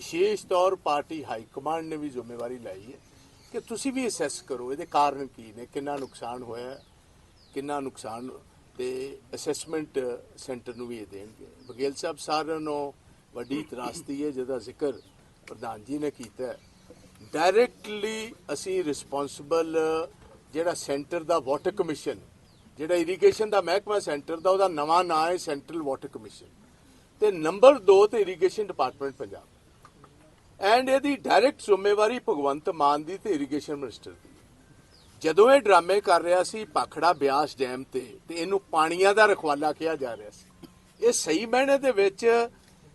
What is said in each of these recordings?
ਵਿਸ਼ੇਸ਼ ਤੌਰ party high command ਨੇ ਵੀ ਜ਼ਿੰਮੇਵਾਰੀ ਲਈ ਹੈ ਕਿ ਤੁਸੀਂ ਵੀ ਅਸੈਸ ਕਰੋ, ਇਹਦੇ ਕਾਰਨ ਕੀ ਨੇ? ਕਿੰਨਾ ਨੁਕਸਾਨ ਹੋਇਆ ਕਿੰਨਾ ਨੁਕਸਾਨ? ਤੇ ਅਸੈਸਮੈਂਟ ਸੈਂਟਰ ਨੂੰ ਵੀ ਇਹ ਦੇਣਗੇ। ਬਗੇਲ ਸਾਹਿਬ, ਸਾਰਿਆਂ ਨੂੰ ਵੱਡੀ ਤਰਾਸਦੀ ਹੈ, ਜਿਹਦਾ ਜ਼ਿਕਰ ਪ੍ਰਧਾਨ ਜੀ ਨੇ ਕੀਤਾ ਡਾਇਰੈਕਟਲੀ ਅਸੀਂ ਰਿਸਪੌਂਸਿਬਲ ਜਿਹੜਾ ਸੈਂਟਰ ਦਾ ਵਾਟਰ ਕਮਿਸ਼ਨ ਜਿਹੜਾ ਇਰੀਗੇਸ਼ਨ ਦਾ ਮਹਿਕਮਾ ਸੈਂਟਰ ਦਾ, ਉਹਦਾ ਨਵਾਂ ਨਾਂ ਹੈ ਸੈਂਟਰਲ ਵਾਟਰ ਕਮਿਸ਼ਨ ਤੇ ਨੰਬਰ 2 ਤੇ ਇਰੀਗੇਸ਼ਨ ਡਿਪਾਰਟਮੈਂਟ ਪੰਜਾਬ ਐਂਡ ਇਹਦੀ ਡਾਇਰੈਕਟ ਜ਼ਿੰਮੇਵਾਰੀ ਭਗਵੰਤ ਮਾਨ ਦੀ ਤੇ ਇਰੀਗੇਸ਼ਨ ਮਿਨਿਸਟਰ ਦੀ। ਜਦੋਂ ਇਹ ਡਰਾਮੇ ਕਰ ਰਿਹਾ ਸੀ, ਪਾਖੜਾ ਬਿਆਸ ਡੈਮ ਤੇ ਤੇ ਇਹਨੂੰ ਪਾਣੀਆਂ ਦਾ ਰਖਵਾਲਾ ਕਿਹਾ ਜਾ ਰਿਹਾ ਸੀ। ਇਹ ਸਹੀ ਮਹੀਨੇ ਦੇ ਵਿੱਚ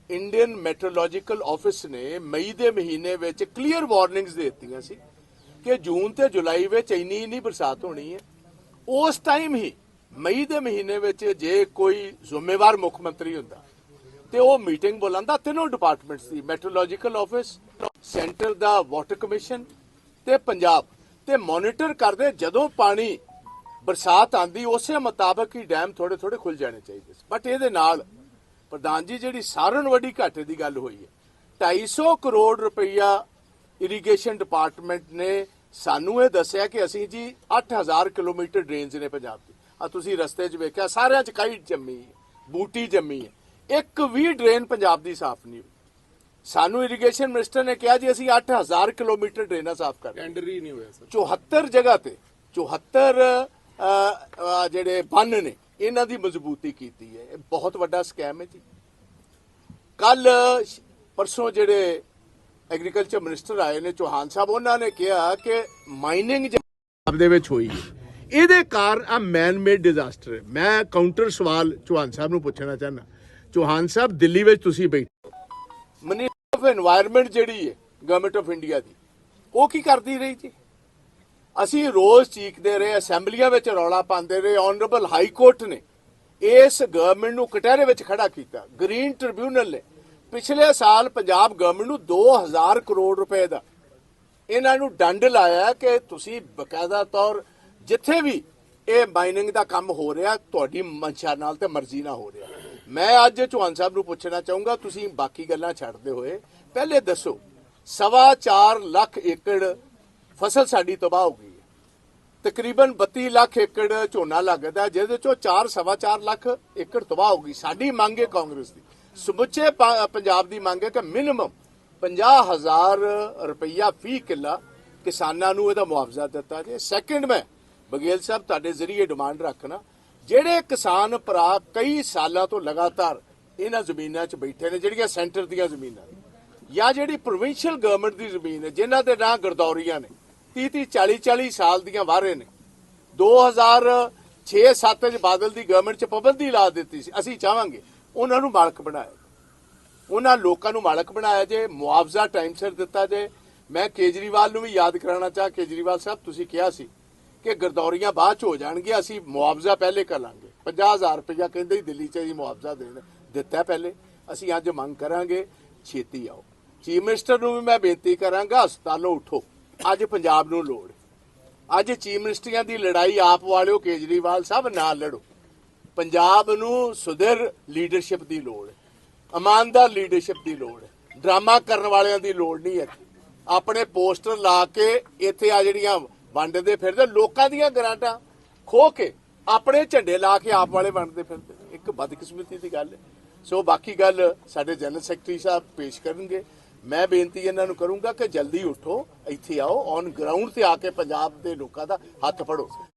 ਇੰਡੀਅਨ ਮੈਟਰੋਲੋਜੀਕਲ ਆਫਿਸ ਨੇ ਮਈ ਦੇ ਮਹੀਨੇ ਵਿੱਚ ਕਲੀਅਰ ਵਾਰਨਿੰਗਸ ਦੇ ਦਿੱਤੀਆਂ ਸੀ ਕਿ ਜੂਨ ਤੇ ਜੁਲਾਈ ਵਿੱਚ ਇੰਨੀ ਨਹੀਂ ਬਰਸਾਤ ਹੋਣੀ ਹੈ। ਉਸ ਟਾਈਮ ਹੀ ਮਈ ਦੇ ਮਹੀਨੇ ਵਿੱਚ ਜੇ ਕੋਈ ਜ਼ਿੰਮੇਵਾਰ ਮੁੱਖ ਮੰਤਰੀ ਹੁੰਦਾ ਤੇ ਉਹ ਮੀਟਿੰਗ ਬੁਲਾਉਂਦਾ ਤਿੰਨੋਂ ਡਿਪਾਰਟਮੈਂਟਸ ਦੀ ਮੈਟਰੋਲੋਜੀਕਲ ਆਫਿਸ ਸੈਂਟਰ ਦਾ ਵਾਟਰ ਕਮਿਸ਼ਨ ਤੇ ਪੰਜਾਬ। ਤੇ ਮੋਨੀਟਰ ਕਰਦੇ ਜਦੋਂ ਪਾਣੀ ਬਰਸਾਤ ਆਂਦੀ, ਉਸੇ ਮੁਤਾਬਕ ਹੀ ਡੈਮ ਥੋੜੇ ਥੋੜੇ ਖੁੱਲ ਜਾਣੇ ਚਾਹੀਦੇ ਸੀ। ਬਟ ਇਹਦੇ ਨਾਲ ਪ੍ਰਧਾਨ ਜੀ, ਜਿਹੜੀ ਸਾਰਿਆਂ ਨਾਲੋਂ ਵੱਡੀ ਘਾਟੇ ਦੀ ਗੱਲ ਹੋਈ ਹੈ 250 ਕਰੋੜ ਰੁਪਈਆ ਇਰੀਗੇਸ਼ਨ ਡਿਪਾਰਟਮੈਂਟ ਨੇ ਸਾਨੂੰ ਇਹ ਦੱਸਿਆ ਕਿ ਅਸੀਂ ਜੀ 8000 ਕਿਲੋਮੀਟਰ ਡਰੇਨਸ ਨੇ ਪੰਜਾਬ ਦੀ। ਆ ਤੁਸੀਂ ਰਸਤੇ 'ਚ ਵੇਖਿਆ, ਸਾਰਿਆਂ 'ਚ ਕਾਈ ਜੰਮੀ ਹੈ, ਬੂਟੀ ਜੰਮੀ ਹੈ। ਇੱਕ ਵੀ ਡਰੇਨ ਪੰਜਾਬ ਦੀ ਸਾਫ਼ ਨਹੀਂ ਹੋਈ। ਸਾਨੂੰ ਇਰੀਗੇਸ਼ਨ ਮਿਨਿਸਟਰ ਨੇ ਕਿਹਾ ਜੀ ਅਸੀਂ 8000 ਕਿਲੋਮੀਟਰ ਡਰੇਨਾਂ ਸਾਫ਼ ਕਰ ਟੈਂਡਰ ਹੀ ਨਹੀਂ ਹੋਇਆ ਸਰ। 74 ਜਗ੍ਹਾ ਤੇ 74 ਅ, ਅ, ਜਿਹੜੇ ਬੰਨ ਨੇ ਇਹਨਾਂ ਦੀ ਮਜ਼ਬੂਤੀ ਕੀਤੀ ਹੈ। ਇਹ ਬਹੁਤ ਵੱਡਾ ਸਕੈਮ ਹੈ ਜੀ। ਕੱਲ ਪਰਸੋਂ ਜਿਹੜੇ ਐਗਰੀਕਲਚਰ ਮਿਨਿਸਟਰ ਆਏ ਨੇ ਚੌਹਾਨ ਸਾਹਿਬ ਉਹਨਾਂ ਨੇ ਕਿਹਾ ਕਿ ਮਾਈਨਿੰਗ ਪੰਜਾਬ ਦੇ ਵਿੱਚ ਹੋਈ ਹੈ ਇਹਦੇ ਕਾਰਨ ਆ ਮੈਨ ਮੇਡ ਡਿਜ਼ਾਸਟਰ ਹੈ। ਮੈਂ ਕਾਊਂਟਰ ਸਵਾਲ ਚੌਹਾਨ ਸਾਹਿਬ ਨੂੰ ਪੁੱਛਣਾ ਚਾਹੁੰਦਾ। ਚੋਹਾਨ ਸਾਹਿਬ, ਦਿੱਲੀ ਵਿੱਚ ਤੁਸੀਂ ਬੈਠੇ ਮਿਨਿਸਟਰ ਆਫ এনवायरमेंट ਜਿਹੜੀ ਹੈ ਗਵਰਨਮੈਂਟ ਆਫ ਇੰਡੀਆ ਦੀ, ਉਹ ਕੀ ਕਰਦੀ ਰਹੀ ਜੀ? ਅਸੀਂ ਰੋਜ਼ ਚੀਕਦੇ ਰਹੇ, ਅਸੈਂਬਲੀਆਂ ਵਿੱਚ ਰੌਲਾ ਪਾਉਂਦੇ ਰਹੇ ਆਨਰੇਬਲ ਹਾਈ ਕੋਰਟ ਨੇ ਇਸ ਗਵਰਨਮੈਂਟ ਨੂੰ ਕਟਹਿਰੇ ਵਿੱਚ ਖੜਾ ਕੀਤਾ ਗ੍ਰੀਨ ਟ੍ਰਿਬਿਊਨਲ ਨੇ। ਪਿਛਲੇ ਸਾਲ ਪੰਜਾਬ ਗਵਰਨਮੈਂਟ ਨੂੰ 2000 ਕਰੋੜ ਰੁਪਏ ਦਾ ਇਹਨਾਂ ਨੂੰ ਡੰਡ ਲਾਇਆ ਕਿ ਤੁਸੀਂ ਬਕਾਇਦਾ ਤੌਰ ਜਿੱਥੇ ਵੀ ਇਹ ਮਾਈਨਿੰਗ ਦਾ ਕੰਮ ਹੋ ਰਿਹਾ, ਤੁਹਾਡੀ ਮਨਸ਼ਾ ਨਾਲ ਤੇ ਮਰਜ਼ੀ ਨਾਲ ਹੋ ਰਿਹਾ। ਮੈਂ ਅੱਜ ਚੌਹਾਨ ਸਾਹਿਬ ਨੂੰ ਪੁੱਛਣਾ ਚਾਹੂੰਗਾ, ਤੁਸੀਂ ਬਾਕੀ ਗੱਲਾਂ ਛੱਡਦੇ ਹੋਏ। ਪਹਿਲੇ ਦੱਸੋ, ਸਵਾ ਚਾਰ ਲੱਖ ਏਕੜ ਫਸਲ ਸਾਡੀ ਤਬਾਹ ਹੋ ਗਈ ਹੈ। ਤਕਰੀਬਨ 32 ਲੱਖ ਏਕੜ ਝੋਨਾ ਲੱਗਦਾ ਜਿਹਦੇ ਚੋਂ 4 ਸਵਾ ਚਾਰ ਲੱਖ ਏਕੜ ਤਬਾਹ ਹੋ ਗਈ। ਸਾਡੀ ਮੰਗ ਹੈ ਕਾਂਗਰਸ ਦੀ। ਸਮੁੱਚੇ ਪੰਜਾਬ ਦੀ ਮੰਗ ਹੈ ਕਿ ਮਿਨੀਮਮ 50000 ਰੁਪਈਆ ਫੀ ਕਿੱਲਾ ਕਿਸਾਨਾਂ ਨੂੰ ਇਹਦਾ ਮੁਆਵਜ਼ਾ ਦਿੱਤਾ ਜੇ ਸੈਕੰਡ ਮੈਂ ਬਗੇਲ ਸਾਹਿਬ, ਤੁਹਾਡੇ ਜ਼ਰੀਏ ਡਿਮਾਂਡ ਰੱਖਣਾ। ਜਿਹੜੇ ਕਿਸਾਨ ਭਰਾ ਕਈ ਸਾਲਾਂ ਤੋਂ ਲਗਾਤਾਰ ਇਹਨਾਂ ਜ਼ਮੀਨਾਂ 'ਚ ਬੈਠੇ ਨੇ, ਜਿਹੜੀਆਂ ਸੈਂਟਰ ਦੀਆਂ ਜ਼ਮੀਨਾਂ ਨੇ, ਜਾਂ ਜਿਹੜੀ ਪ੍ਰੋਵਿੰਸ਼ੀਅਲ ਗਵਰਨਮੈਂਟ ਦੀ ਜ਼ਮੀਨ ਹੈ, ਜਿਨ੍ਹਾਂ ਦੇ ਨਾਂ ਗਰਦੌਰੀਆਂ ਨੇ 30 30 40 40 ਸਾਲ ਦੀਆਂ ਵਾਰੇ ਨੇ। 2006-7 ਚ ਬਾਦਲ ਦੀ ਗਵਰਨਮੈਂਟ ਚ ਪਾਬੰਦੀ ਲਾ ਦਿੱਤੀ ਸੀ। ਅਸੀਂ ਚਾਹਾਂਗੇ ਉਹਨਾਂ ਨੂੰ ਮਾਲਕ ਬਣਾਇਆ ਉਹਨਾਂ ਲੋਕਾਂ ਨੂੰ ਮਾਲਕ ਬਣਾਇਆ ਜੇ, ਮੁਆਵਜ਼ਾ ਟਾਈਮ ਸਿਰ ਦਿੱਤਾ ਜੇ। ਮੈਂ ਕੇਜਰੀਵਾਲ ਨੂੰ ਵੀ ਯਾਦ ਕਰਾਉਣਾ ਚਾਹ, ਕੇਜਰੀਵਾਲ ਸਾਹਿਬ, ਤੁਸੀਂ ਕਿਹਾ ਸੀ ਕਿ ਗਰਦੌਰੀਆਂ ਬਾਅਦ ਚ ਹੋ ਜਾਣਗੀਆਂ, ਅਸੀਂ ਮੁਆਵਜ਼ਾ ਪਹਿਲੇ ਕਰ ਲਾਂਗੇ। 50000 ਰੁਪਇਆ ਕਹਿੰਦੇ ਹੀ ਦਿੱਲੀ ਚ ਹੀ ਮੁਆਵਜ਼ਾ ਦੇਣ ਦਿੱਤਾ ਪਹਿਲੇ। ਅਸੀਂ ਅੱਜ ਮੰਗ ਕਰਾਂਗੇ, ਛੇਤੀ ਆਓ। ਚੀਫ ਮਿਨਿਸਟਰ ਨੂੰ ਵੀ ਮੈਂ ਬੇਨਤੀ ਕਰਾਂਗਾ, ਹਸਪਤਾਲੋਂ ਉਠੋ। ਅੱਜ ਪੰਜਾਬ ਨੂੰ ਲੋੜ ਅੱਜ ਚੀਫ ਮਿਨਿਸਟਰੀਆਂ ਦੀ ਲੜਾਈ ਆਪ ਵਾਲਿਓ, ਕੇਜਰੀਵਾਲ ਸਾਹਿਬ ਨਾਲ ਲੜੋ। ਪੰਜਾਬ ਨੂੰ ਸੁਧਿਰ ਲੀਡਰਸ਼ਿਪ ਦੀ ਲੋੜ ਹੈ। ਇਮਾਨਦਾਰ ਲੀਡਰਸ਼ਿਪ ਦੀ ਲੋੜ ਹੈ। ਡਰਾਮਾ ਕਰਨ ਵਾਲਿਆਂ ਦੀ ਲੋੜ ਨਹੀਂ ਹੈ ਆਪਣੇ ਪੋਸਟਰ ਲਾ ਕੇ ਇੱਥੇ ਆ ਜਿਹੜੀਆਂ ਵੰਡਦੇ ਫਿਰਦੇ, ਲੋਕਾਂ ਦੀਆਂ ਗਰਾਂਟਾਂ ਖੋ ਕੇ ਆਪਣੇ ਝੰਡੇ ਲਾ ਕੇ ਆਪ ਵਾਲੇ ਵੰਡਦੇ ਫਿਰਦੇ। ਇੱਕ ਬਦਕਿਸਮਤੀ ਦੀ ਗੱਲ ਹੈ। ਸੋ ਬਾਕੀ ਗੱਲ ਸਾਡੇ ਜਨਰਲ ਸੈਕਟਰੀ ਸਾਹਿਬ ਪੇਸ਼ ਕਰਨਗੇ। ਮੈਂ ਬੇਨਤੀ ਇਹਨਾਂ ਨੂੰ ਕਰੂੰਗਾ ਕਿ ਜਲਦੀ ਉਠੋ, ਇੱਥੇ ਆਓ ਔਨ ਗਰਾਊਂਡ ਤੇ ਆ ਕੇ ਪੰਜਾਬ ਦੇ ਲੋਕਾਂ ਦਾ ਹੱਥ ਫੜੋ।